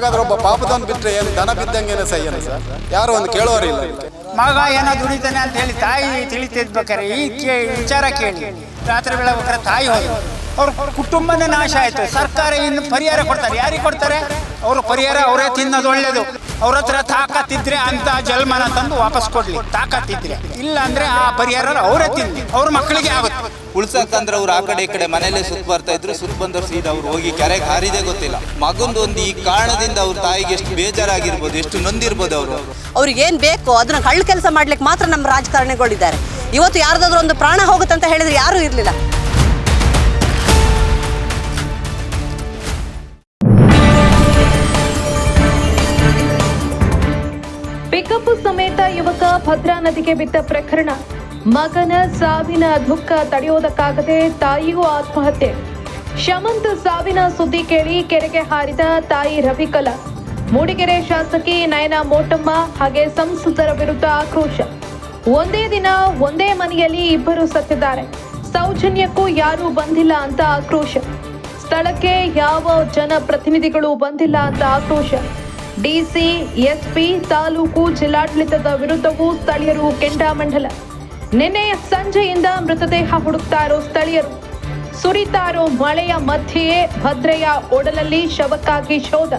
ಹಾಗಾದ್ರೆ ಒಬ್ಬ ಪಾಪದವನ್ ಬಿಟ್ರೆ ಏನು ದನ ಬಿದ್ದಂಗೆನೆ ಸಹ್ಯನ ಸರ್? ಯಾರು ಒಂದು ಕೇಳೋರಿಲ್ಲ ಮಗ ಏನೋ ದುಡಿತಾನೆ ಅಂತ ಹೇಳಿ ತಾಯಿ ತಿಳಿತಿದ್ಬೇಕಾರೆ ಈ ಕೇ ವಿಚಾರ ಕೇಳಿ. ರಾತ್ರಿ ಬೆಳಗ್ಬೇಕಾರೆ ತಾಯಿ ಹೋಗಿ ಅವ್ರ ಕುಟುಂಬನೇ ನಾಶ ಆಯ್ತು. ಸರ್ಕಾರ ಇನ್ನು ಪರಿಹಾರ ಕೊಡ್ತಾರೆ. ಯಾರಿಗೆ ಕೊಡ್ತಾರೆ? ಅವರು ಪರಿಹಾರ ಅವರೇ ತಿನ್ನೋದು ಒಳ್ಳೇದು. ಅವ್ರ ಹತ್ರ ತಾಕತ್ತಿದ್ರೆ ಅಂತ ಜಲ್ಮನ ತಂದು ವಾಪಸ್ ಕೊಡ್ಲಿ. ತಾಕತ್ತಿದ್ರೆ. ಇಲ್ಲ ಅಂದ್ರೆ ಆ ಪರಿಹಾರ ಅವರೇ ತಿನ್ಲಿ. ಅವ್ರ ಮಕ್ಕಳಿಗೆ ಆಗುತ್ತೆ. ಉಳ್ಸಕ್ಕಂದ್ರೆ ಅವ್ರು ಆ ಕಡೆ ಈ ಕಡೆ ಮನೇಲೆ ಸುತ್ತ ಬರ್ತಾ ಇದ್ರು ಸುತ್ತ ಬಂದವ್ರು ಸೀದಾ ಅವ್ರು ಹೋಗಿ ಕೆರೆಗೆ ಹಾರಿದೆ ಗೊತ್ತಿಲ್ಲ. ಮಗಂದು ಒಂದು ಈ ಕಾರಣದಿಂದ ಅವ್ರ ತಾಯಿಗೆ ಎಷ್ಟು ಬೇಜಾರಾಗಿರ್ಬೋದು ಎಷ್ಟು ನೊಂದಿರ್ಬೋದು ಅವರು. ಅವ್ರಿಗೆ ಏನ್ ಬೇಕು ಅದನ್ನ ಹಳ್ಳ ಕೆಲಸ ಮಾಡ್ಲಿಕ್ಕೆ ಮಾತ್ರ ನಮ್ಮ ರಾಜಕಾರಣಿಗಳಿದ್ದಾರೆ. ಇವತ್ತು ಯಾರ್ದಾದ್ರೂ ಒಂದು ಪ್ರಾಣ ಹೋಗುತ್ತಂತ ಹೇಳಿದ್ರೆ ಯಾರು ಇರಲಿಲ್ಲ. ಸಮೇತ ಯುವಕ ಭದ್ರಾ ನದಿಗೆ ಬಿದ್ದ ಪ್ರಕರಣ. ಮಗನ ಸಾವಿನ ದುಃಖ ತಡೆಯೋದಕ್ಕಾಗದೆ ತಾಯಿಯೂ ಆತ್ಮಹತ್ಯೆ. ಶಮಂತ್ ಸಾವಿನ ಸುದ್ದಿ ಕೇಳಿ ಕೆರೆಗೆ ಹಾರಿದ ತಾಯಿ ರವಿಕಲಾ. ಮೂಡಿಗೆರೆ ಶಾಸಕಿ ನಯನ ಮೋಟಮ್ಮ ಹಾಗೆ ಸಂಸದರ ವಿರುದ್ಧ ಆಕ್ರೋಶ. ಒಂದೇ ದಿನ ಒಂದೇ ಮನೆಯಲ್ಲಿ ಇಬ್ಬರು ಸತ್ತಿದ್ದಾರೆ. ಸೌಜನ್ಯಕ್ಕೂ ಯಾರೂ ಬಂದಿಲ್ಲ ಅಂತ ಆಕ್ರೋಶ. ಸ್ಥಳಕ್ಕೆ ಯಾವ ಜನಪ್ರತಿನಿಧಿಗಳು ಬಂದಿಲ್ಲ ಅಂತ ಆಕ್ರೋಶ. ಡಿಸಿ, ಎಸ್ಪಿ, ತಾಲೂಕು ಜಿಲ್ಲಾಡಳಿತದ ವಿರುದ್ಧವೂ ಸ್ಥಳೀಯರು ಕೆಂಡಾಮಂಡಲ ನಿನ್ನೆ ಸಂಜೆಯಿಂದ ಮೃತದೇಹ ಹುಡುಕ್ತಾ ಇರೋ ಸ್ಥಳೀಯರು. ಸುರಿತಾರೋ ಮಳೆಯ ಮಧ್ಯೆಯೇ ಭದ್ರೆಯ ಒಡಲಲ್ಲಿ ಶವಕ್ಕಾಗಿ ಶೋಧ.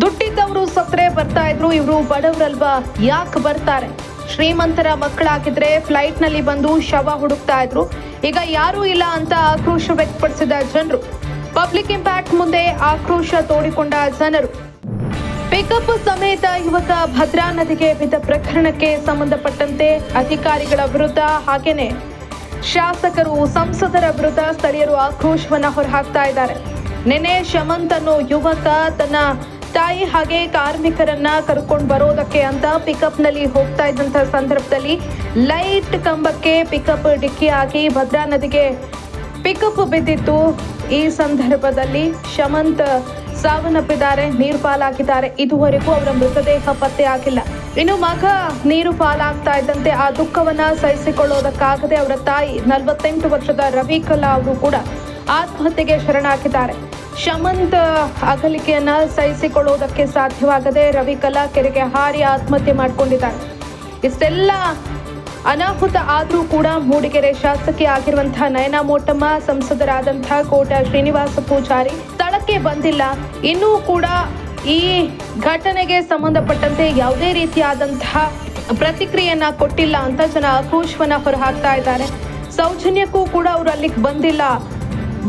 ದುಡ್ಡಿದ್ದವರು ಸತ್ರೆ ಬರ್ತಾ ಇದ್ರು, ಇವರು ಬಡವರಲ್ವಾ? ಯಾಕೆ ಬರ್ತಾರೆ? ಶ್ರೀಮಂತರ ಮಕ್ಕಳಾಗಿದ್ರೆ ಫ್ಲೈಟ್ನಲ್ಲಿ ಬಂದು ಶವ ಹುಡುಕ್ತಾ ಇದ್ರು. ಈಗ ಯಾರೂ ಇಲ್ಲ ಅಂತ ಆಕ್ರೋಶ ವ್ಯಕ್ತಪಡಿಸಿದ ಜನರು. ಪಬ್ಲಿಕ್ ಇಂಪ್ಯಾಕ್ಟ್ ಮುಂದೆ ಆಕ್ರೋಶ ತೋಡಿಕೊಂಡ ಜನರು. ಪಿಕಪ್ ಸಮೇತ ಯುವಕ ಭದ್ರಾ ನದಿಗೆ ಬಿದ್ದ ಪ್ರಕರಣಕ್ಕೆ ಸಂಬಂಧಪಟ್ಟಂತೆ ಅಧಿಕಾರಿಗಳ ವಿರುದ್ಧ ಹಾಗೇನೆ. ಶಾಸಕರು, ಸಂಸದರ ವಿರುದ್ಧ ಸ್ಥಳೀಯರು ಆಕ್ರೋಶವನ್ನ ಹೊರಹಾಕ್ತಾ ಇದ್ದಾರೆ. ನಿನ್ನೆ ಶಮಂತ್ ಅನ್ನೋ ಯುವಕ ತನ್ನ ತಾಯಿ ಹಾಗೆ ಕಾರ್ಮಿಕರನ್ನ ಕರ್ಕೊಂಡು ಬರೋದಕ್ಕೆ ಅಂತ ಪಿಕಪ್ನಲ್ಲಿ ಹೋಗ್ತಾ ಇದ್ದಂತ ಸಂದರ್ಭದಲ್ಲಿ ಲೈಟ್ ಕಂಬಕ್ಕೆ ಪಿಕಪ್ ಡಿಕ್ಕಿ ಹಾಕಿ ಭದ್ರಾ ನದಿಗೆ ಪಿಕಪ್ ಬಿದ್ದಿತ್ತು. ಈ ಸಂದರ್ಭದಲ್ಲಿ ಶಮಂತ್ ಸಾವನ್ನಪ್ಪಿದ್ದಾರೆ, ನೀರು ಪಾಲಾಗಿದ್ದಾರೆ. ಇದುವರೆಗೂ ಅವರ ಮೃತದೇಹ ಪತ್ತೆ ಆಗಿಲ್ಲ. ಇನ್ನು ಮಗ ನೀರು ಪಾಲಾಗ್ತಾ ಇದ್ದಂತೆ ಆ ದುಃಖವನ್ನ ಸಹಿಸಿಕೊಳ್ಳೋದಕ್ಕಾಗದೆ ಅವರ ತಾಯಿ ನಲವತ್ತೆಂಟು ವರ್ಷದ ರವಿಕಲಾ ಅವರು ಕೂಡ ಆತ್ಮಹತ್ಯೆಗೆ ಶರಣಾಗಿದ್ದಾರೆ. ಶಮಂತ್ ಅಗಲಿಕೆಯನ್ನ ಸಹಿಸಿಕೊಳ್ಳುವುದಕ್ಕೆ ಸಾಧ್ಯವಾಗದೆ ರವಿಕಲಾ ಕೆರೆಗೆ ಹಾರಿ ಆತ್ಮಹತ್ಯೆ ಮಾಡಿಕೊಂಡಿದ್ದಾರೆ. ಇಷ್ಟೆಲ್ಲ ಅನಾಹುತ ಆದರೂ ಕೂಡ ಮೂಡಿಗೆರೆ ಶಾಸಕಿ ಆಗಿರುವಂತಹ ನಯನಾ ಮೋಟಮ್ಮ, ಸಂಸದರಾದಂತಹ ಕೋಟ ಶ್ರೀನಿವಾಸ ಪೂಜಾರಿ ಸ್ಥಳಕ್ಕೆ ಬಂದಿಲ್ಲ. ಇನ್ನೂ ಕೂಡ ಈ ಘಟನೆಗೆ ಸಂಬಂಧಪಟ್ಟಂತೆ ಯಾವುದೇ ರೀತಿಯಾದಂತಹ ಪ್ರತಿಕ್ರಿಯೆಯನ್ನ ಕೊಟ್ಟಿಲ್ಲ ಅಂತ ಜನ ಆಕ್ರೋಶವನ್ನ ಹೊರಹಾಕ್ತಾ ಇದ್ದಾರೆ. ಸೌಜನ್ಯಕ್ಕೂ ಕೂಡ ಅವರು ಅಲ್ಲಿಗೆ ಬಂದಿಲ್ಲ.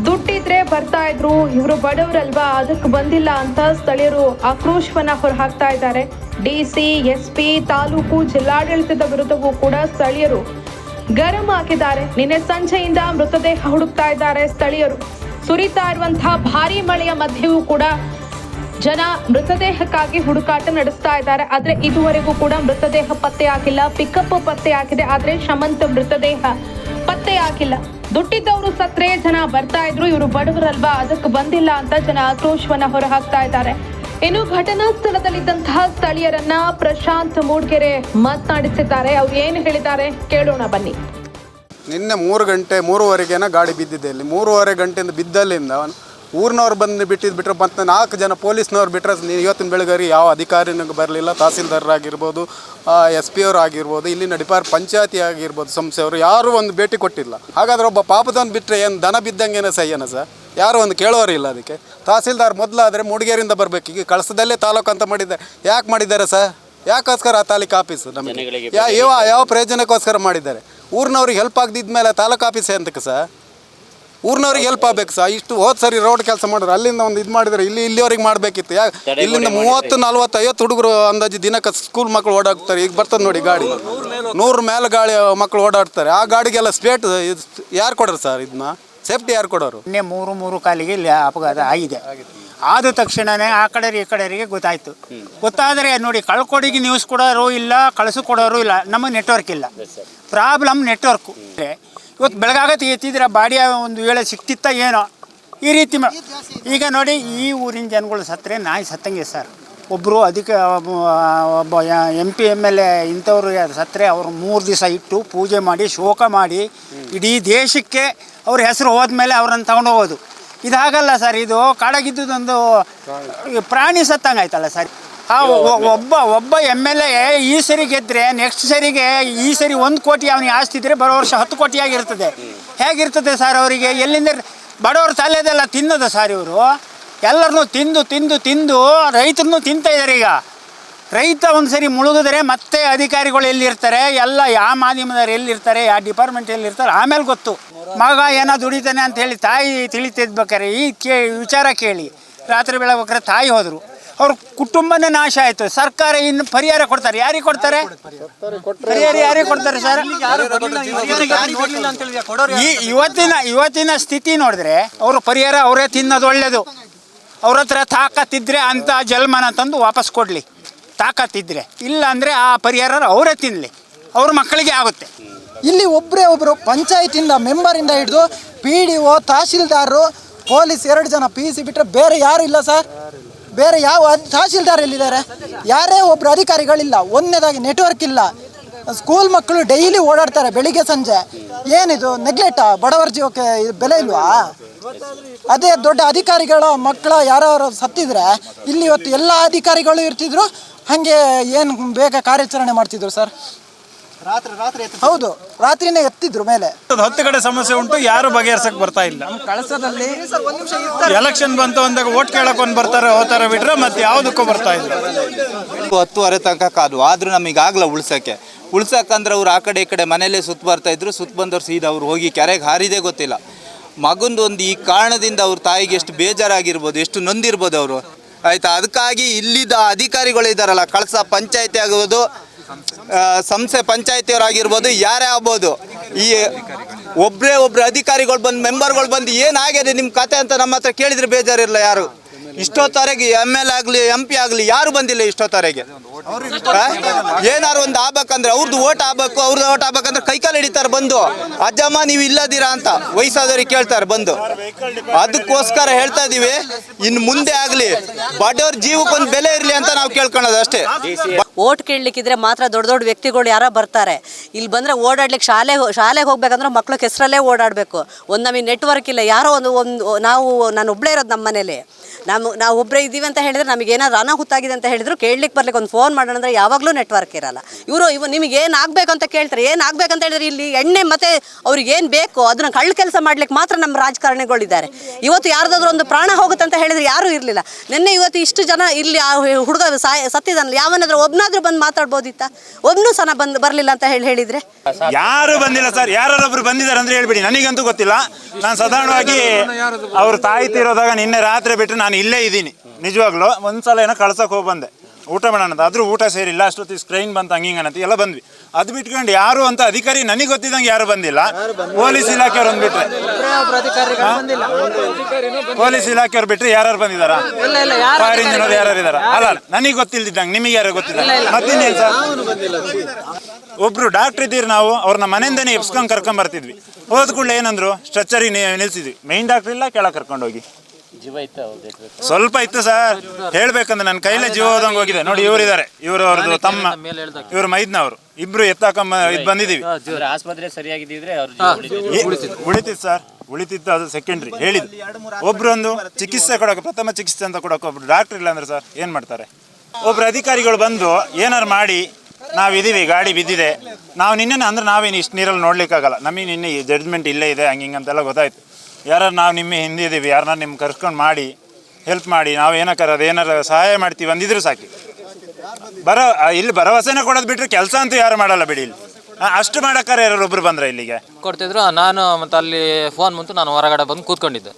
ದುಡ್ಡಿದ್ರೆ ಬರ್ತಾ ಇದ್ರು, ಇವರು ಬಡವರಲ್ವಾ ಅದಕ್ಕೆ ಬಂದಿಲ್ಲ ಅಂತ ಸ್ಥಳೀಯರು ಆಕ್ರೋಶವನ್ನ ಹೊರಹಾಕ್ತಾ ಇದ್ದಾರೆ. D C, S P, taluk ಜಿಲ್ಲಾಡಳಿತದ ವಿರುದ್ಧವೂ ಕೂಡ ಸ್ಥಳೀಯರು ಗರಂ ಹಾಕಿದ್ದಾರೆ ನಿನ್ನೆ ಸಂಜೆಯಿಂದ ಮೃತದೇಹ ಹುಡುಕ್ತಾ ಇದ್ದಾರೆ ಸ್ಥಳೀಯರು. ಸುರಿತಾ ಇರುವಂತಹ ಭಾರಿ ಮಳೆಯ ಮಧ್ಯೆಯೂ ಕೂಡ ಜನ ಮೃತದೇಹಕ್ಕಾಗಿ ಹುಡುಕಾಟ ನಡೆಸ್ತಾ ಇದ್ದಾರೆ. ಆದರೆ ಇದುವರೆಗೂ ಕೂಡ ಮೃತದೇಹ ಪತ್ತೆಯಾಗಿಲ್ಲ, ಪಿಕಪ್ ಪತ್ತೆಯಾಗಿದೆ. ಆದರೆ ಶಮಂತ್ ಮೃತದೇಹ ಪತ್ತೆಯಾಗಿಲ್ಲ. ದುಟ್ಟಿದ್ದವರು ಸತ್ರೆ ಜನ ಬರ್ತಾ ಇದ್ರು. ಇವರು ಬಡವರಲ್ವಾ? ಅದಕ್ಕೆ ಬಂದಿಲ್ಲ ಅಂತ ಜನ ಆಕ್ರೋಶವನ್ನ ಹೊರಹಾಕ್ತಾ ಇದ್ದಾರೆ. ಇನ್ನು ಘಟನಾ ಸ್ಥಳದಲ್ಲಿದ್ದಂತಹ ಸ್ಥಳೀಯರನ್ನ ಪ್ರಶಾಂತ್ ಮೂಡ್ಗೆರೆ ಮಾತನಾಡಿಸಿದ್ದಾರೆ. ಅವ್ರು ಏನು ಹೇಳಿದ್ದಾರೆ ಕೇಳೋಣ ಬನ್ನಿ. ನಿನ್ನೆ ಮೂರು ಗಂಟೆ ಮೂರುವರೆಗೇನ ಗಾಡಿ ಬಿದ್ದಿದೆ ಇಲ್ಲಿ. ಮೂರುವರೆ ಗಂಟೆಯಿಂದ ಬಿದ್ದಲ್ಲಿಂದ ಊರಿನವ್ರು ಬಂದು ಬಿಟ್ಟಿದ್ದು ಬಿಟ್ಟರೆ ಮತ್ತೆ ನಾಲ್ಕು ಜನ ಪೊಲೀಸ್ನವ್ರು ಬಿಟ್ಟರೆ ನೀವು ಇವತ್ತಿನ ಬೆಳಗಾರಿ ಯಾವ ಅಧಿಕಾರಿನೂ ಬರಲಿಲ್ಲ. ತಹಸೀಲ್ದಾರರಾಗಿರ್ಬೋದು ಎಸ್ ಪಿ ಅವರು ಆಗಿರ್ಬೋದು ಇಲ್ಲಿನ ಡಿಪಾರ್ ಪಂಚಾಯತಿ ಆಗಿರ್ಬೋದು ಸಂಸ್ಥೆಯವರು ಯಾರೂ ಒಂದು ಭೇಟಿ ಕೊಟ್ಟಿಲ್ಲ. ಹಾಗಾದ್ರೆ ಒಬ್ಬ ಪಾಪದವನು ಬಿಟ್ಟರೆ ಏನು ದನ ಬಿದ್ದಂಗೇನೆ ಸಹ್ಯನ ಸರ್? ಯಾರು ಒಂದು ಕೇಳೋರಿಲ್ಲ ಅದಕ್ಕೆ. ತಹಸೀಲ್ದಾರ್ ಮೊದಲಾದರೆ ಮೂಡಿಗೇರಿಂದ ಬರಬೇಕು ಈಗ ಕಳಸದಲ್ಲೇ ತಾಲೂಕು ಅಂತ ಮಾಡಿದ್ದಾರೆ. ಯಾಕೆ ಮಾಡಿದ್ದಾರೆ ಸರ್? ಯಾಕೋಸ್ಕರ ಆ ತಾಲೂಕು ಆಫೀಸು ನಮಗೆ? ಯಾ ಯಾವ ಯಾವ ಪ್ರಯೋಜನಕ್ಕೋಸ್ಕರ ಮಾಡಿದ್ದಾರೆ? ಊರಿನವ್ರಿಗೆ ಹೆಲ್ಪ್ ಆಗದಿದ್ಮೇಲೆ ತಾಲೂಕು ಆಫೀಸೇ ಎಂತಕ್ಕೆ ಸರ್? ಊರಿನವ್ರಿಗೆ ಹೆಲ್ಪ್ ಆಗ್ಬೇಕು ಸರ್. ಇಷ್ಟು ಹೋದ್ ಸರಿ ರೋಡ್ ಕೆಲಸ ಮಾಡಿದ್ರೆ ಅಲ್ಲಿಂದ ಒಂದು ಇದು ಮಾಡಿದ್ರೆ ಇಲ್ಲಿ ಇಲ್ಲಿವರೆಗೆ ಮಾಡಬೇಕಿತ್ತು. ಯಾ ಇಲ್ಲಿಂದ ಮೂವತ್ತು ನಲ್ವತ್ತು ಐವತ್ತು ಹುಡುಗರು ಅಂದಾಜು ದಿನಕ್ಕೆ ಸ್ಕೂಲ್ ಮಕ್ಕಳು ಓಡಾಡ್ತಾರೆ. ಈಗ ಬರ್ತದೆ ನೋಡಿ ಗಾಡಿ. ನೂರು ಮೇಲೆ ಗಾಳಿ ಮಕ್ಕಳು ಓಡಾಡ್ತಾರೆ. ಆ ಗಾಡಿಗೆಲ್ಲ ಸ್ಪೇಟ್ ಯಾರು ಕೊಡೋರು ಸರ್ ಇದನ್ನ ಸೇಫ್ಟಿ ಯಾರು ಕೊಡೋರು? ಇನ್ನೇ ಮೂರು ಮೂರು ಕಾಲಿಗೆ ಇಲ್ಲಿ ಅಪಘಾತ ಆಗಿದೆ. ಆದ ತಕ್ಷಣನೇ ಆ ಕಡೆ ಈ ಕಡೆಯವರಿಗೆ ಗೊತ್ತಾಯ್ತು. ಗೊತ್ತಾದರೆ ನೋಡಿ ಕಳ್ಕೊಡಿಗೆ ನ್ಯೂಸ್ ಕೊಡೋರು ಇಲ್ಲ ಕಳಿಸು ಕೊಡೋರು ಇಲ್ಲ ನಮ್ಮ ನೆಟ್ವರ್ಕ್ ಇಲ್ಲ. ಪ್ರಾಬ್ಲಮ್ ನೆಟ್ವರ್ಕು ಇವತ್ತು ಬೆಳಗಾಗತ್ತೆ ಎತ್ತಿದ್ರೆ ಬಾಡಿಯ ಒಂದು ವೇಳೆ ಸಿಕ್ತಿತ್ತ ಏನೋ? ಈ ರೀತಿ ಈಗ ನೋಡಿ ಈ ಊರಿನ ಜನಗಳು ಸತ್ತರೆ ನಾಯಿ ಸತ್ತಂಗೆ ಸರ್. ಒಬ್ಬರು ಅದಕ್ಕೆ ಒಬ್ಬ M P M L A ಇಂಥವ್ರು ಸತ್ತರೆ ಅವರು ಮೂರು ದಿವಸ ಇಟ್ಟು ಪೂಜೆ ಮಾಡಿ ಶೋಕ ಮಾಡಿ ಇಡೀ ದೇಶಕ್ಕೆ ಅವ್ರ ಹೆಸರು ಹೋದ್ಮೇಲೆ ಅವ್ರನ್ನ ತಗೊಂಡು ಹೋಗೋದು. ಇದಾಗಲ್ಲ ಸರ್, ಇದು ಕಾಡಾಗಿದ್ದೊಂದು ಪ್ರಾಣಿ ಸತ್ತಂಗಾಯ್ತಲ್ಲ ಸರ್. ಆ ಒಬ್ಬ ಒಬ್ಬ ಎಂ ಎಲ್ ಎ ಈ ಸರಿ ಗೆದ್ರೆ ನೆಕ್ಸ್ಟ್ ಸರಿಗೆ ಈ ಸರಿ ಒಂದು ಕೋಟಿ ಅವನಿಗೆ ಆಸ್ತಿ ಇದ್ರೆ ಬರೋ ವರ್ಷ ಹತ್ತು ಕೋಟಿ ಆಗಿರ್ತದೆ. ಹೇಗಿರ್ತದೆ ಸರ್ ಅವರಿಗೆ? ಎಲ್ಲಿಂದ ಬಡವ್ರ ತಲೆದೆಲ್ಲ ತಿನ್ನದ ಸರ್ ಇವರು. ಎಲ್ಲರನ್ನೂ ತಿಂದು ತಿಂದು ತಿಂದು ರೈತರನ್ನೂ ತಿಂತ ಇದ್ದಾರೆ ಈಗ. ರೈತ ಒಂದು ಸರಿ ಮುಳುಗಿದ್ರೆ ಮತ್ತೆ ಅಧಿಕಾರಿಗಳು ಎಲ್ಲಿರ್ತಾರೆ? ಎಲ್ಲ ಯಾವ ಮಾಧ್ಯಮದವ್ರು ಎಲ್ಲಿರ್ತಾರೆ? ಯಾವ ಡಿಪಾರ್ಟ್ಮೆಂಟ್ ಎಲ್ಲಿರ್ತಾರೆ? ಆಮೇಲೆ ಗೊತ್ತು. ಮಗ ಏನೋ ದುಡಿತಾನೆ ಅಂತ ಹೇಳಿ ತಾಯಿ ತಿಳಿತಿದ್ಬೇಕಾರೆ ಈ ಕೇ, ವಿಚಾರ ಕೇಳಿ. ರಾತ್ರಿ ಬೆಳಗ್ಬೇಕಾರೆ ತಾಯಿ ಹೋದರು. ಅವ್ರ ಕುಟುಂಬನೇ ನಾಶ ಆಯಿತು. ಸರ್ಕಾರ ಇನ್ನು ಪರಿಹಾರ ಕೊಡ್ತಾರೆ. ಯಾರಿಗೆ ಕೊಡ್ತಾರೆ? ಪರಿಹಾರ ಯಾರಿಗೆ ಕೊಡ್ತಾರೆ ಸರ್? ಈ ಇವತ್ತಿನ ಇವತ್ತಿನ ಸ್ಥಿತಿ ನೋಡಿದ್ರೆ ಅವರು ಪರಿಹಾರ ಅವರೇ ತಿನ್ನೋದು ಒಳ್ಳೇದು. ಅವ್ರ ಹತ್ರ ತಾಕತ್ತಿದ್ರೆ ಅಂತ ಜಲ್ಮನ ತಂದು ವಾಪಸ್ ಕೊಡಲಿ. ತಾಕತ್ತಿದ್ರೆ ಇಲ್ಲ ಅಂದರೆ ಆ ಪರಿಹಾರ ಅವರೇ ತಿನ್ನಲಿ ಅವ್ರ ಮಕ್ಕಳಿಗೆ ಆಗುತ್ತೆ. ಇಲ್ಲಿ ಒಬ್ಬರೇ ಒಬ್ಬರು ಪಂಚಾಯತಿಂದ ಮೆಂಬರಿಂದ ಹಿಡಿದು ಪಿ ಡಿ ಒ ತಹಶೀಲ್ದಾರರು ಪೊಲೀಸ್ ಎರಡು ಜನ ಪಿ ಸಿ ಬಿಟ್ಟರೆ ಬೇರೆ ಯಾರು ಇಲ್ಲ ಸರ್? ಬೇರೆ ಯಾವ ತಹಶೀಲ್ದಾರ್ ಎಲ್ಲಿದ್ದಾರೆ? ಯಾರೇ ಒಬ್ಬರು ಅಧಿಕಾರಿಗಳಿಲ್ಲ, ಒಂದನೇದಾಗಿ ನೆಟ್ವರ್ಕ್ ಇಲ್ಲ. ಸ್ಕೂಲ್ ಮಕ್ಕಳು ಡೈಲಿ ಓಡಾಡ್ತಾರೆ ಬೆಳಿಗ್ಗೆ, ಸಂಜೆ. ಏನಿದು ನೆಗ್ಲೆಕ್ಟಾ ಬಡವರ ಜೀವಕ್ಕೆ ಬೆಲೆ ಇಲ್ವಾ? ಅದೇ ದೊಡ್ಡ ಅಧಿಕಾರಿಗಳ ಮಕ್ಕಳ ಯಾರು ಸತ್ತಿದ್ರೆ, ಇಲ್ಲಿ ಇವತ್ತು ಎಲ್ಲ ಅಧಿಕಾರಿಗಳು ಇರ್ತಿದ್ರು ಹಾಗೆ ಏನು ಬೇಗ ಕಾರ್ಯಾಚರಣೆ ಮಾಡ್ತಿದ್ರು ಸರ್? ರಾತ್ರಿ ರಾತ್ರಿ ಹೌದು ರಾತ್ರಿನೇ ಎತ್ತಿದ್ರು ಮೇಲೆ. ಹತ್ತು ಕಡೆ ಸಮಸ್ಯೆ ಉಂಟು ಯಾರು ಬಗೆಹರ್ಸಕ್ ಬರ್ತಾ ಇಲ್ಲ. ಕಳಸದಲ್ಲಿ ಎಲೆಕ್ಷನ್ ಬಂತು ಅಂದಾಗ ಓಟ್ ಕೇಳಕ್ ಒಂದ್ ಬರ್ತಾರೆ ಹೋಗ್ತಾರೆ ಬಿಟ್ರೆ ಮತ್ತೆ ಯಾವ್ದಕ್ಕೂ ಬರ್ತಾ ಇಲ್ಲ. ಹತ್ತುವರೆ ತನಕ ಕಾದು ಆದ್ರೂ ನಮಗೆ ಆಗಲ್ಲ ಉಳ್ಸಕ್ಕೆ. ಉಳ್ಸಕ್ಕಂದ್ರೆ ಅವ್ರು ಆ ಕಡೆ ಈ ಕಡೆ ಮನೆಯಲ್ಲೇ ಸುತ್ತ ಬರ್ತಾ ಇದ್ರು ಸುತ್ತ ಬಂದವ್ರು ಸೀದಾ ಅವ್ರು ಹೋಗಿ ಕೆರೆಗೆ ಹಾರಿದೆ ಗೊತ್ತಿಲ್ಲ. ಮಗಂದು ಒಂದು ಈ ಕಾರಣದಿಂದ ಅವ್ರ ತಾಯಿಗೆ ಎಷ್ಟು ಬೇಜಾರಾಗಿರ್ಬೋದು ಎಷ್ಟು ನೊಂದಿರ್ಬೋದು ಅವರು. ಆಯ್ತಾ, ಅದಕ್ಕಾಗಿ ಇಲ್ಲಿದ್ದ ಅಧಿಕಾರಿಗಳು ಇದ್ದಾರಲ್ಲ ಕಳಸ ಪಂಚಾಯತಿ ಆಗ್ಬೋದು ಸಂಸ್ಥೆ ಪಂಚಾಯತಿಯವರಾಗಿರ್ಬೋದು, ಯಾರೇ ಆಗ್ಬೋದು, ಈ ಒಬ್ಬರೇ ಒಬ್ರು ಅಧಿಕಾರಿಗಳು ಬಂದು, ಮೆಂಬರ್ಗಳು ಬಂದು ಏನಾಗಿದೆ ನಿಮ್ಮ ಕತೆ ಅಂತ ನಮ್ಮ ಹತ್ರ ಕೇಳಿದ್ರೆ ಬೇಜಾರಿರಲ್ಲ ಯಾರು? ಇಷ್ಟೊತ್ತವರೆಗೆ ಎಂ ಎಲ್ ಆಗಲಿ, ಎಂ ಪಿ ಆಗಲಿ, ಯಾರು ಬಂದಿಲ್ಲ ಇಷ್ಟೊತ್ತವರೆಗೆ ಆ? ಏನಾರು ಒಂದು ಆಗ್ಬೇಕಂದ್ರೆ ಅವ್ರದ್ದು ಓಟ್ ಆಗ್ಬೇಕು ಅವ್ರದ್ದು ಓಟ್ ಆಗ್ಬೇಕಂದ್ರೆ ಕೈಕಾಲು ಹಿಡಿತಾರೆ ಬಂದು. ಅಜ್ಜಮ್ಮ, ನೀವು ಇಲ್ಲದಿರಾ ಅಂತ ವಯಸ್ಸಾದವ್ರಿಗೆ ಕೇಳ್ತಾರೆ ಬಂದು. ಅದಕ್ಕೋಸ್ಕರ ಹೇಳ್ತಾ ಇದೀವಿ ಇನ್ನು ಮುಂದೆ ಆಗಲಿ, ಬಡವ್ರ ಜೀವಕ್ಕೊಂದು ಬೆಲೆ ಇರಲಿ ಅಂತ ನಾವು ಕೇಳ್ಕೊಳೋದು ಅಷ್ಟೇ. ಓಟ್ ಕೇಳಲಿಕ್ಕಿದ್ರೆ ಮಾತ್ರ ದೊಡ್ಡ ದೊಡ್ಡ ವ್ಯಕ್ತಿಗಳು ಯಾರೋ ಬರ್ತಾರೆ. ಇಲ್ಲಿ ಬಂದರೆ ಓಡಾಡ್ಲಿಕ್ಕೆ ಶಾಲೆ ಶಾಲೆಗೆ ಹೋಗ್ಬೇಕಂದ್ರೆ ಮಕ್ಕಳು ಹೆಸರಲ್ಲೇ ಓಡಾಡಬೇಕು. ಒಂದು ನಮಗೆ ನೆಟ್ವರ್ಕ್ ಇಲ್ಲ, ಯಾರೋ ಒಂದು ಒಂದು, ನಾವು, ನಾನು ಒಬ್ಬಳೇ ಇರೋದು ನಮ್ಮ ಮನೇಲಿ ನಾವು ನಾವು ಒಬ್ಬರೇ ಇದ್ದೀವಿ ಅಂತ ಹೇಳಿದ್ರೆ ನಮಗೆ ಏನಾದ್ರು ಅನಾಹುತ ಆಗಿದೆ ಅಂತ ಹೇಳಿದ್ರು ಕೇಳಲಿಕ್ಕೆ ಬರ್ಲಿಕ್ಕೆ ಒಂದು ಫೋನ್ ಮಾಡೋಣ ಅಂದರೆ ಯಾವಾಗಲೂ ನೆಟ್ವರ್ಕ್ ಇರಲ್ಲ. ಇವರು ಇವು ನಿಮಗೆ ಏನು ಆಗಬೇಕು ಅಂತ ಕೇಳ್ತಾರೆ, ಏನು ಅಂತ ಹೇಳಿದ್ರೆ ಇಲ್ಲಿ ಎಣ್ಣೆ ಮತ್ತೆ ಅವ್ರಿಗೆ ಏನು ಬೇಕು ಅದನ್ನ ಕಳ್ಳ ಕೆಲಸ ಮಾಡ್ಲಿಕ್ಕೆ ಮಾತ್ರ ನಮ್ಮ ರಾಜಕಾರಣಿಗಳಿದ್ದಾರೆ. ಇವತ್ತು ಯಾರ್ದಾದ್ರೂ ಒಂದು ಪ್ರಾಣ ಹೋಗುತ್ತೆ ಅಂತ ಹೇಳಿದ್ರೆ ಯಾರೂ ಇರಲಿಲ್ಲ. ನಿನ್ನೆ ಇವತ್ತು ಇಷ್ಟು ಜನ ಇಲ್ಲಿ ಆ ಹುಡುಗ ಸಾಯ, ಸತ್ತಿದಾನಲ್ಲ, ಯಾವನಾದ್ರೂ ಒಬ್ನಾದ್ರೂ ಬಂದು ಮಾತಾಡ್ಬೋದಿತ್ತ? ಒಬ್ನು ಸಹ ಬಂದು ಬರಲಿಲ್ಲ ಅಂತ ಹೇಳಿ ಹೇಳಿದ್ರೆ? ಯಾರು ಬಂದಿಲ್ಲ ಸರ್ ಯಾರೊಬ್ರು ಬಂದಿದ್ದಾರೆ ಅಂದ್ರೆ ಹೇಳ್ಬಿಡಿ, ನನಗಂತೂ ಗೊತ್ತಿಲ್ಲ. ನಾನು ಸಾಧಾರಣವಾಗಿ ಅವ್ರ ತಾಯಿ ತೀರೋದಾಗ ನಿನ್ನೆ ರಾತ್ರಿ ಬಿಟ್ಟು ನಾನು ಇಲ್ಲೇ ಇದ್ದೀನಿ. ನಿಜವಾಗ್ಲೂ ಒಂದ್ಸಲ ಏನೋ ಕಳ್ಸಕ್ ಹೋಗಿ ಬಂದೆ. ಊಟ ಮಾಡೋಣ ಅಂತ. ಆದ್ರೂ ಊಟ ಸೇರಿಲ್ಲ ಅಷ್ಟೊತ್ತಿಗೆ ಸ್ಕ್ರೈನ್ ಬಂತು ಅನ್ನತಿ ಎಲ್ಲ ಬಂದ್ವಿ. ಅದು ಬಿಟ್ಕೊಂಡು ಯಾರು ಅಂತ ಅಧಿಕಾರಿ ನನಗೆ ಗೊತ್ತಿದ್ದಂಗೆ ಯಾರು ಬಂದಿಲ್ಲ. ಪೊಲೀಸ್ ಇಲಾಖೆಯವ್ರು ಒಂದು ಬಿಟ್ರೆ. ಪೊಲೀಸ್ ಇಲಾಖೆಯವ್ರು ಬಿಟ್ಟರೆ ಯಾರು ಬಂದಿದಾರ ಫೈರ್ ಇಂಜಿನ್ ಯಾರು ಇದಾರ ಅಲ್ಲ ನನಗೆ ಗೊತ್ತಿಲ್ದಿದ್ದಂಗೆ ನಿಮಗೆ ಯಾರು ಗೊತ್ತಿಲ್ಲ? ಮತ್ತಿನ್ನೇನು ಸರ್? ಒಬ್ರು ಡಾಕ್ಟರ್ ಇದ್ದೀರಿ ನಾವು ಅವ್ರನ್ನ ಮನೆಯಿಂದನೇ ಎಪ್ಸ್ಕೊಂಡು ಕರ್ಕೊಂಡ್ ಬರ್ತಿದ್ವಿ. ಹೋದ ಕೂಡಲೇ ಏನಂದ್ರು ಸ್ಟ್ರೆಚರಿಗೆ ನಿಲ್ಸಿದ್ವಿ. ಮೇನ್ ಡಾಕ್ಟರ್ ಇಲ್ಲ ಕೆಳಗೆ ಕರ್ಕೊಂಡು ಇತ್ತು ಸ್ವಲ್ಪ ಇತ್ತು ಸರ್. ಹೇಳ್ಬೇಕಂದ್ರೆ ನನ್ನ ಕೈಲೇ ಜೀವ ಹೋದಂಗೆ ಹೋಗಿದೆ. ನೋಡಿ ಇವ್ರು ಇದಾರೆ. ಇವರು ಅವ್ರದ್ದು ತಮ್ಮ. ಇವ್ರ ಮೈದ್ನವರು. ಇಬ್ರು ಎತ್ತಾಕ ಇದು ಬಂದಿದೀವಿ ಇವ್ರ ಆಸ್ಪತ್ರೆ ಸರಿಯಾಗಿದ್ದಿದ್ರೆ ಜೀವ ಉಳಿತಿತ್ತು. ಸರ್. ಉಳಿತಿತ್ತು ಅದು ಸೆಕೆಂಡ್ರಿ ಹೇಳಿದ್ದು. ಒಬ್ರೊಂದು ಚಿಕಿತ್ಸೆ ಕೊಡೋಕೆ ಪ್ರಥಮ ಚಿಕಿತ್ಸೆ ಅಂತ ಕೊಡೋಕೆ ಒಬ್ರು ಡಾಕ್ಟರ್ ಇಲ್ಲ ಅಂದ್ರೆ ಸರ್ ಏನು ಮಾಡ್ತಾರೆ? ಒಬ್ರು ಅಧಿಕಾರಿಗಳು ಬಂದು ಏನಾರು ಮಾಡಿ ನಾವು ಇದೀವಿ ಗಾಡಿ ಬಿದ್ದಿದೆ. ನಾವು ನಿನ್ನೆ ಅಂದ್ರೆ ನಾವೇನು ಇಷ್ಟು ನೀರಲ್ಲಿ ನೋಡ್ಲಿಕ್ಕಾಗಲ್ಲ. ನಮಗೆ ನಿನ್ನೆ ಜಡ್ಜ್ಮೆಂಟ್ ಇಲ್ಲೇ ಇದೆ ಹಂಗೆ ಹಿಂಗಂತೆಲ್ಲ ಗೊತ್ತಾಯ್ತು. ಯಾರು ನಾವು ನಿಮ್ಮ ಹಿಂದೆ ಇದ್ದೀವಿ ಯಾರನ್ನ ನಿಮ್ಮ ಕರ್ಸ್ಕೊಂಡು ಮಾಡಿ ಹೆಲ್ಪ್ ಮಾಡಿ, ನಾವು ಏನಕ್ಕಾರ ಅದೇನಾರ ಸಹಾಯ ಮಾಡ್ತೀವಿ ಅಂದಿದ್ರು ಸಾಕಿ. ಬರೋ ಇಲ್ಲಿ ಭರವಸೆನೇ ಕೊಡೋದು ಬಿಟ್ಟರೆ ಕೆಲಸ ಅಂತೂ ಯಾರು ಮಾಡಲ್ಲ ಬಿಡಿ ಇಲ್ಲಿ. ಅಷ್ಟು ಮಾಡಕ್ಕಾರ ಯಾರು ಒಬ್ರು ಬಂದ್ರೆ ಇಲ್ಲಿಗೆ? ಕೊಡ್ತಿದ್ರು, ನಾನು ಮತ್ತು ಅಲ್ಲಿ ಫೋನ್ ಮುಂತು ನಾನು ಹೊರಗಡೆ ಬಂದು ಕೂತ್ಕೊಂಡಿದ್ದೆ.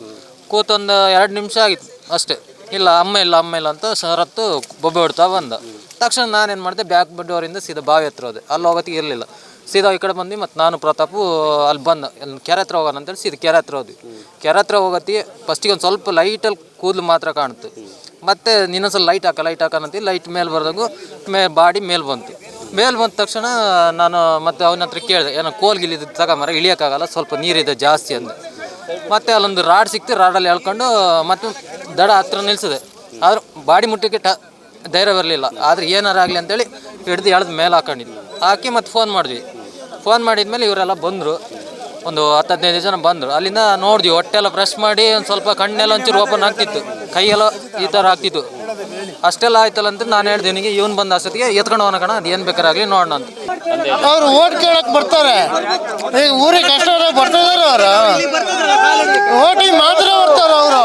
ಕೂತೊಂದು ಎರಡು ನಿಮಿಷ ಆಗಿತ್ತು ಅಷ್ಟೇ. ಇಲ್ಲ, ಅಮ್ಮ ಇಲ್ಲ ಅಮ್ಮ ಇಲ್ಲ ಅಂತ ಸರತ್ತು ಬೊಬ್ಬೆ ಹೊಡ್ತಾ ಬಂದ. ತಕ್ಷಣ ನಾನೇನು ಮಾಡಿದೆ ಬ್ಯಾಕ್ ಬಡ್ಡೋರಿಂದ ಸೀದಾ ಬಾವಿ ಹತ್ರ ಹೋದೆ. ಅಲ್ಲಿ ಹೋಗೋತ್ತಿಗೆ ಇರಲಿಲ್ಲ. ಸೀದಾ ಈ ಕಡೆ ಬಂದು ಮತ್ತು ನಾನು ಪ್ರತಾಪು, ಅಲ್ಲಿ ಬಂದು ಕೆರೆ ಹತ್ರ ಹೋಗೋಣ ಅಂತೇಳಿ ಸೀದಾ ಕೆರೆ ಹತ್ರ ಹೋದ್ವಿ. ಕೆರೆ ಹತ್ರ ಹೋಗತ್ತಿ ಫಸ್ಟಿಗೆ ಒಂದು ಸ್ವಲ್ಪ ಲೈಟಲ್ಲಿ ಕೂದಲು ಮಾತ್ರ ಕಾಣುತ್ತೆ. ಮತ್ತೆ ಸ್ವಲ್ಪ ಲೈಟ್ ಹಾಕ ಲೈಟ್ ಹಾಕೋಣಂತ ಲೈಟ್ ಮೇಲೆ ಬರ್ದಂಗು ಮೇ, ಬಾಡಿ ಮೇಲೆ ಬಂತು. ಮೇಲೆ ಬಂದ ತಕ್ಷಣ ನಾನು ಮತ್ತೆ ಅವನ ಹತ್ರ ಕೇಳಿದೆ, ಏನೋ ಕೋಲ್ಗಿಲಿದ್ದು ತಗೊಂಬರ ಇಳಿಯೋಕ್ಕಾಗಲ್ಲ, ಸ್ವಲ್ಪ ನೀರಿದೆ ಜಾಸ್ತಿ ಅಂದ. ಮತ್ತೆ ಅಲ್ಲೊಂದು ರಾಡ್ ಸಿಕ್ತು ರಾಡಲ್ಲಿ ಎಳ್ಕೊಂಡು ಮತ್ತೆ ದಡ ಹತ್ರ ನಿಲ್ಸಿದೆ. ಆದರೂ ಬಾಡಿ ಮುಟ್ಟಕ್ಕೆ ಟ, ಧೈರ್ಯ ಬರಲಿಲ್ಲ. ಆದರೆ ಏನಾರು ಆಗಲಿ ಅಂತೇಳಿ ಹಿಡ್ದು ಎಳ್ದು ಮೇಲೆ ಹಾಕೊಂಡಿದ್ವಿ. ಹಾಕಿ ಮತ್ತು ಫೋನ್ ಮಾಡಿದ್ವಿ. ಫೋನ್ ಮಾಡಿದ್ಮೇಲೆ ಇವರೆಲ್ಲ ಬಂದರು. ಒಂದು ಹತ್ತು ಹದಿನೈದು ಜನ ಬಂದರು. ಅಲ್ಲಿಂದ ನೋಡಿದ್ವಿ, ಹೊಟ್ಟೆಲ್ಲ ಬ್ರಷ್ ಮಾಡಿ ಒಂದು ಸ್ವಲ್ಪ ಕಣ್ಣೆಲ್ಲ ಒಂಚೂರು ಓಪನ್ ಆಗ್ತಿತ್ತು. ಕೈಯೆಲ್ಲ ಈ ಥರ ಆಗ್ತಿತ್ತು. ಅಷ್ಟೆಲ್ಲ ಆಯ್ತಲ್ಲ ಅಂತ ನಾನು ಹೇಳ್ದೆ, ನಿನಗೆ ಇವನು ಬಂದ ಅಷ್ಟೊತ್ತಿಗೆ ಎತ್ಕೊಂಡು ಹೋಗೋಣ ಅದು ಏನು ಬೇಕಾರಾಗಲಿ ನೋಡೋಣ ಅಂತ. ಅವರು ಓಟ್ ಕೇಳಕ್ಕೆ ಬರ್ತಾರೆ. ಈಗ ಊರಿಗೆ ಕಷ್ಟ ಬರ್ತಾ ಅವರು. ಓಟಿಗೆ ಮಾತ್ರ ಬರ್ತಾರೆ ಅವರು.